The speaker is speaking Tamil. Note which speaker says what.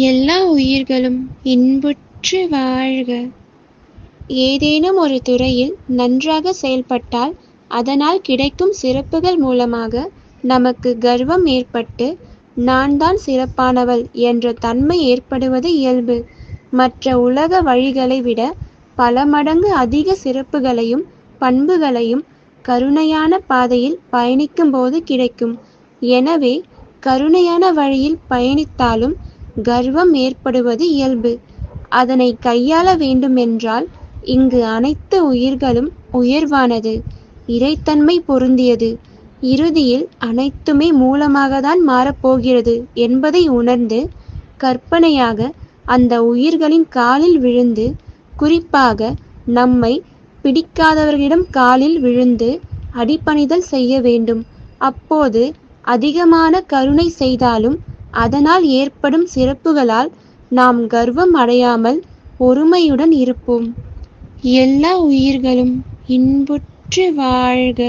Speaker 1: எல்லா உயிர்களும் இன்புற்று வாழ்க. ஏதேனும் ஒரு துறையில் நன்றாக செயல்பட்டால் அதனால் கிடைக்கும் சிறப்புகள் மூலமாக நமக்கு கர்வம் ஏற்பட்டு நான் தான் சிறப்பானவள் என்ற தன்மை ஏற்படுவது இயல்பு. மற்ற உலக வழிகளை விட பல மடங்கு அதிக சிறப்புகளையும் பண்புகளையும் கருணையான பாதையில் பயணிக்கும்போது கிடைக்கும். எனவே கருணையான வழியில் பயணித்தாலும் கர்வம் ஏற்படுவது இயல்பு. அதனை கையாள வேண்டுமென்றால் இங்கு அனைத்து உயிர்களும் உயர்வானது. இறைத்தன்மை பொருந்தியது. இறுதியில் அனைத்துமே மூலமாகத்தான் மாறப்போகிறது என்பதை உணர்ந்து கற்பனையாக அந்த உயிர்களின் காலில் விழுந்து குறிப்பாக நம்மை பிடிக்காதவர்களிடம் காலில் விழுந்து அடிபணிதல் செய்ய வேண்டும். அப்போது அதிகமான கருணை செய்தாலும் அதனால் ஏற்படும் சிறப்புகளால் நாம் கர்வம் அடையாமல் ஒருமையுடன் இருப்போம். எல்லா உயிர்களும் இன்புற்று வாழ்க.